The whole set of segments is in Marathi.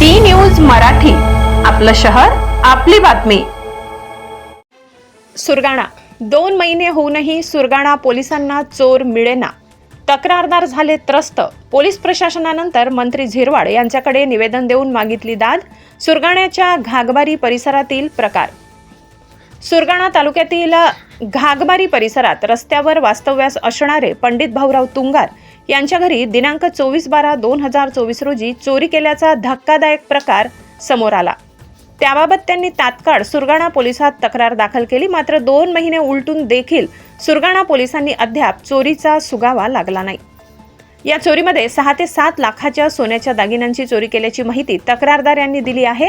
डी न्यूज मराठी आपलं शहर आपली बातमी. सुरगाणा. दोन महिने होऊनही सुरगाणा पोलिसांना चोर मिळेना. तक्रारदार झाले त्रस्त. पोलीस प्रशासनानंतर मंत्री झिरवाड यांच्याकडे निवेदन देऊन मागितली दाद सुरगाण्याच्या घागबारी परिसरातील प्रकार. सुरगाणा तालुक्यातील घागबारी परिसरात रस्त्यावर वास्तव्यास असणारे पंडित भाऊराव तुंगार यांच्या घरी दिनांक चोवीस बारा दोन हजार चोवीस रोजी चोरी केल्याचा धक्कादायक प्रकार समोर आला. त्याबाबत त्यांनी तात्काळ सुरगाणा पोलिसात तक्रार दाखल केली. मात्र दोन महिने उलटून देखील सुरगाणा पोलिसांनी अद्याप चोरीचा सुगावा लागला नाही. या चोरीमध्ये सहा ते सात लाखाच्या सोन्याच्या दागिन्यांची चोरी केल्याची माहिती तक्रारदार यांनी दिली आहे.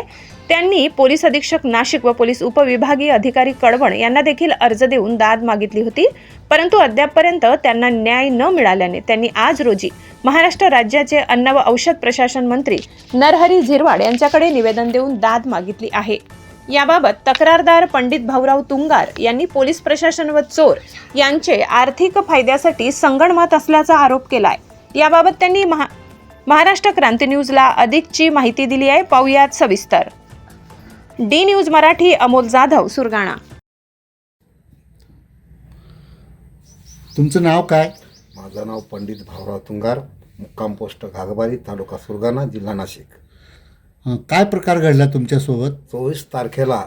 त्यांनी पोलीस अधीक्षक नाशिक व पोलीस उपविभागीय अधिकारी कडवण यांना देखील अर्ज देऊन दाद मागितली होती. परंतु अद्यापपर्यंत त्यांना न्याय न मिळाल्याने त्यांनी आज रोजी महाराष्ट्र राज्याचे अन्न व औषध प्रशासन मंत्री नरहरी झिरवाड यांच्याकडे निवेदन देऊन दाद मागितली आहे. याबाबत तक्रारदार पंडित भाऊराव तुंगार यांनी पोलीस प्रशासन व चोर यांचे आर्थिक फायद्यासाठी संगणमत असल्याचा आरोप केलाय. याबाबत त्यांनी महा महाराष्ट्र क्रांती न्यूजला अधिकची माहिती दिली आहे. पाहुयात सविस्तर. D news Marathi Amol Jadhav Surgana. तुमचं नाव काय? माझं नाव पंडित भाऊराव तुंगार मुक्काम पोस्ट घागबारी तालुका सुरगाणा जिल्हा नाशिक. हं, काय प्रकार घडला तुमच्यासोबत? चोवीस तारखेला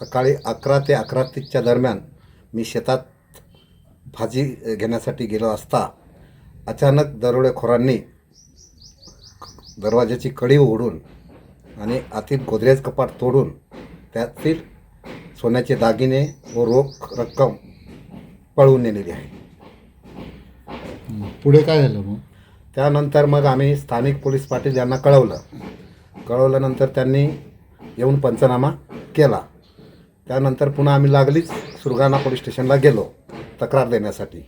सकाळी अकरा ते अकरा तीसच्या दरम्यान मी शेतात भाजी घेण्यासाठी गेलो असता अचानक दरोडेखोरांनी दरवाजाची कडी उघडून आणि आतील गोदरेज कपाट तोडून त्यातील सोन्याचे दागिने व रोख रक्कम पळवून नेलेली आहे. पुढे काय झालं मग? त्यानंतर मग आम्ही स्थानिक पोलीस पाटील यांना कळवलं. कळवल्यानंतर त्यांनी येऊन पंचनामा केला. त्यानंतर पुन्हा आम्ही लागलीच सुरगाणा पोलीस स्टेशनला गेलो तक्रार देण्यासाठी.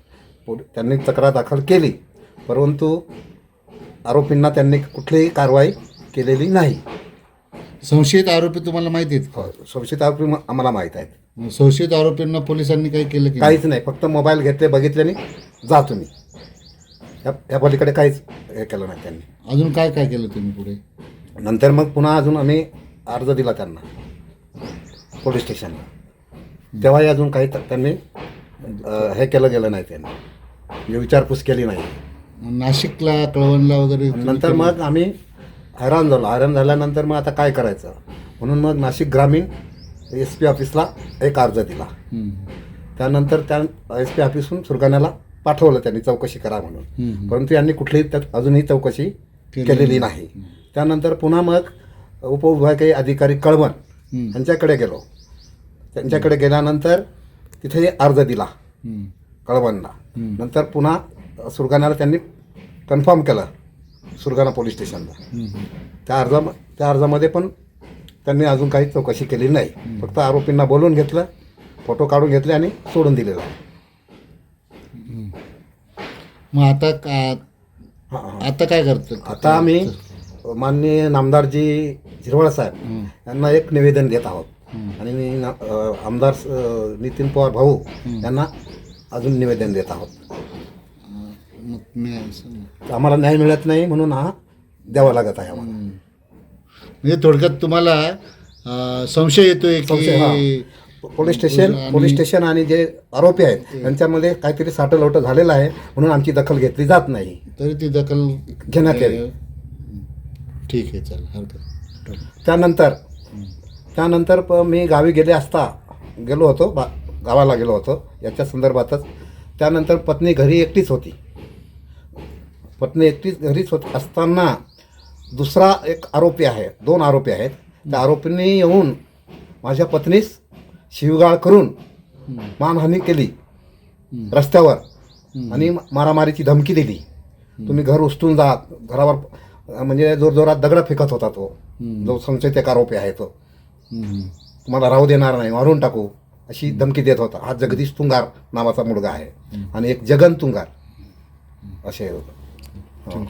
त्यांनी तक्रार दाखल केली. परंतु आरोपींना त्यांनी कुठलीही कारवाई केलेली नाही. संशयित आरोपी तुम्हाला माहिती आहेत हो, संशयित आरोपी म- आम्हाला माहीत आहेत. मग संशयित आरोपींना पोलिसांनी काही केलं की नाही? काहीच नाही. फक्त मोबाईल घेतले बघितले नाही जा तुम्ही. या या पलीकडे काहीच हे केलं नाही त्यांनी. अजून काय काय केलं तुम्ही पुढे? नंतर मग पुन्हा अजून आम्ही अर्ज दिला त्यांना. पोलीस स्टेशनला. तेव्हाही अजून काही त- त्यांनी अ, हे केलं गेलं नाही त्यांनी. म्हणजे विचारपूस केली नाही. नाशिकला कळवणला वगैरे नंतर? मग आम्ही हैराण झालो. हैराण झाल्यानंतर मग आता काय करायचं? म्हणून मग नाशिक ग्रामीण एस पी ऑफिसला एक अर्ज दिला. त्यानंतर त्या एस पी ऑफिसहून सुरगाण्याला पाठवलं त्यांनी चौकशी करा म्हणून. परंतु यांनी कुठलीही त्यात अजूनही चौकशी केलेली नाही. त्यानंतर पुन्हा मग उपविभागीय अधिकारी कळवण यांच्याकडे गेलो. त्यांच्याकडे गेल्यानंतर तिथे अर्ज दिला. कळवणला. नंतर पुन्हा सुरगाण्याला त्यांनी कन्फर्म केलं सुरगाणा पोलीस स्टेशनला. त्या अर्जा त्या अर्जामध्ये पण त्यांनी अजून काही चौकशी केलेली नाही. फक्त आरोपींना बोलवून घेतलं फोटो काढून घेतले आणि सोडून दिलेला. मग आता का आता काय करतं आता आम्ही माननीय नामदारजी झिरवळ साहेब यांना एक निवेदन देत आहोत. आणि मी आमदार नितीन पवार भाऊ यांना अजून निवेदन देत आहोत. आम्हाला न्याय मिळत नाही म्हणून हा द्यावा लागत आहे आम्हाला म्हणजे थोडक्यात तुम्हाला संशय येतोय की पोलीस स्टेशन पोलीस स्टेशन आणि जे आरोपी आहेत त्यांच्यामध्ये काहीतरी साठलोट झालेलं आहे म्हणून आमची दखल घेतली जात नाही तरी ती दखल घेण्यात यावी. ठीक आहे चालेल हरकत नाही. त्यानंतर त्यानंतर मी गावी गेले असता गेलो होतो बा गावाला गेलो होतो. याच्या संदर्भातच. त्यानंतर पत्नी घरी एकटीच होती. पत्नी एकटीच घरीच होत असताना दुसरा एक आरोपी आहे. दोन आरोपी आहेत. त्या आरोपींनी येऊन माझ्या पत्नीस शिवगाळ करून मानहानी केली. रस्त्यावर. आणि मारामारीची धमकी दिली. तुम्ही घर उचलून जा. घरावर म्हणजे जोरजोरात दगड फेकत होता तो. जो संशयित एक आरोपी आहे तो. तुम्हाला राहू देणार नाही. मारून टाकू. अशी धमकी देत होता. हा जगदीश तुंगार नावाचा मुलगा आहे. आणि एक जगन तुंगार. असे होतं.